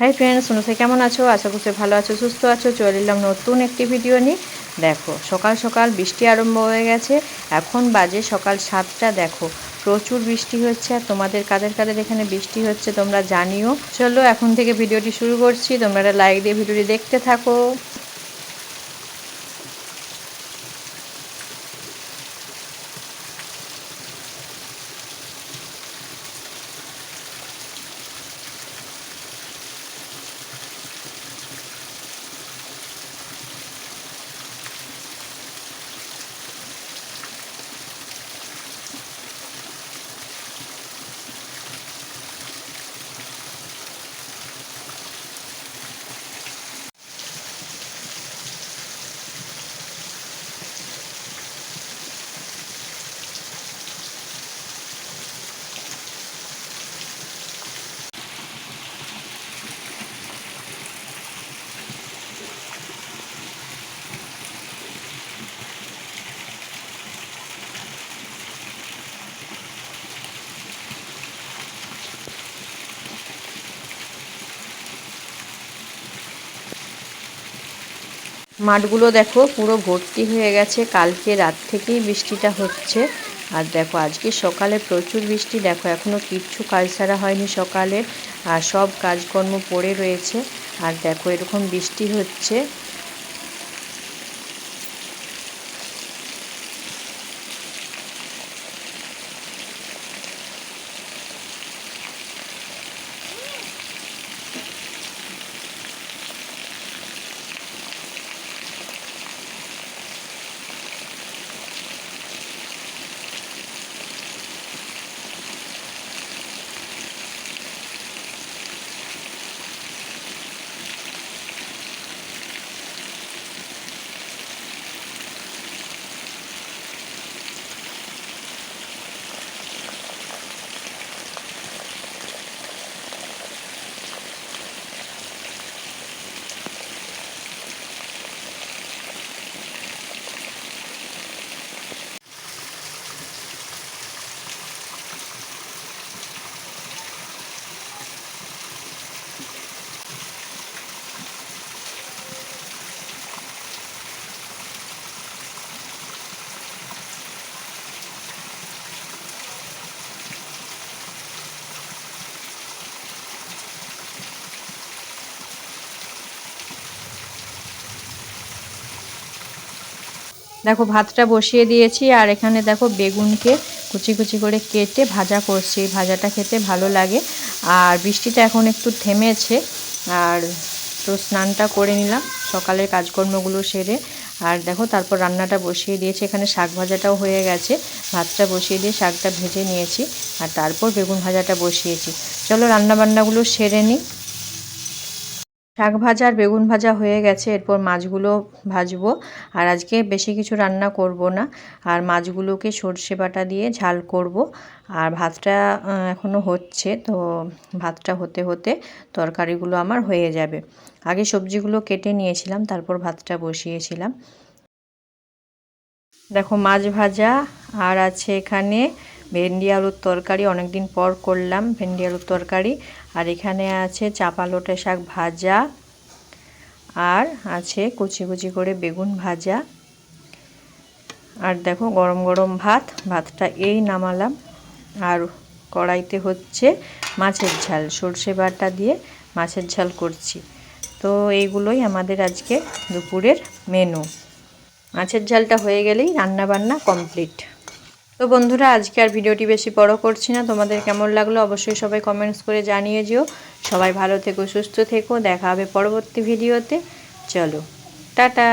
Hi friends শুনতে কেমন আছো? আশা করছি ভালো আছো, সুস্থ আছো। চলে এলাম নতুন একটি ভিডিও নিয়ে। দেখো, সকাল সকাল বৃষ্টি আরম্ভ হয়ে গেছে। এখন বাজে সকাল সাতটা, দেখো। প্রচুর বৃষ্টি হচ্ছে আর তোমাদের কাদের কাদের এখানে বৃষ্টি হচ্ছে তোমরা জানিও। চলো এখন থেকে ভিডিওটি শুরু করছি। তোমরা লাইক দিয়ে ভিডিওটি দেখতে থাকো। মাঠগুলো দেখো, পুরো ভর্তি হয়ে গেছে। কালকে রাত থেকেই বৃষ্টিটা হচ্ছে। আর দেখো, আজকে সকালে প্রচুর বৃষ্টি। দেখো এখনও কিচ্ছু কাজ ছাড়া হয়নি সকালে। আর সব কাজকর্ম পড়ে রয়েছে। আর দেখো, এরকম বৃষ্টি হচ্ছে। দেখো, ভাতটা বসিয়ে দিয়েছি আর এখানে দেখো বেগুনকে কুচি কুচি করে কেটে ভাজা করছি। ভাজাটা খেতে ভালো লাগে। আর বৃষ্টিটা এখন একটু থেমেছে আর তো স্নানটা করে নিলাম সকালের কাজকর্মগুলো সেরে। আর দেখো, তারপর রান্নাটা বসিয়ে দিয়েছি। এখানে শাক ভাজাটাও হয়ে গেছে। ভাতটা বসিয়ে দিয়ে শাকটা ভেজে নিয়েছি আর তারপর বেগুন ভাজাটা বসিয়েছি। চলো রান্না বান্নাগুলো সেরে নিই। শাক ভাজা আর বেগুন ভাজা হয়ে গেছে, এরপর মাছগুলো ভাজবো। আর আজকে বেশি কিছু রান্না করব না। আর মাছগুলোকে সর্ষে বাটা দিয়ে ঝাল করব। আর ভাতটা এখনও হচ্ছে, তো ভাতটা হতে হতে তরকারিগুলো আমার হয়ে যাবে। আগে সবজিগুলো কেটে নিয়েছিলাম, তারপর ভাতটা বসিয়েছিলাম। দেখো, মাছ ভাজা, আর আছে এখানে ভেন্ডি আলুর তরকারি অনেক দিন পর করলাম ভেন্ডি আলুর তরকারি। আর এখানে আছে চাপা লোটে শাক ভাজা আর আছে কুচি কুচি করে বেগুন ভাজা। আর দেখো গরম গরম ভাত, ভাতটা এই নামালাম। আর কড়াইতে হচ্ছে মাছের ঝাল, সর্ষে বাটা দিয়ে মাছের ঝাল করছি। তো এইগুলোই আমাদের আজকে দুপুরের মেনু মাছের ঝালটা হয়ে গেলেই রান্না বান্না কমপ্লিট তো বন্ধুরা, আজকে আর ভিডিওটি বেশি বড় করছি না। তোমাদের কেমন লাগল অবশ্যই সবাই কমেন্টস করে জানিয়ে যেও সবাই ভালো থেকো, সুস্থ থেকো। দেখা হবে পরবর্তী ভিডিওতে। চলো, টাটা!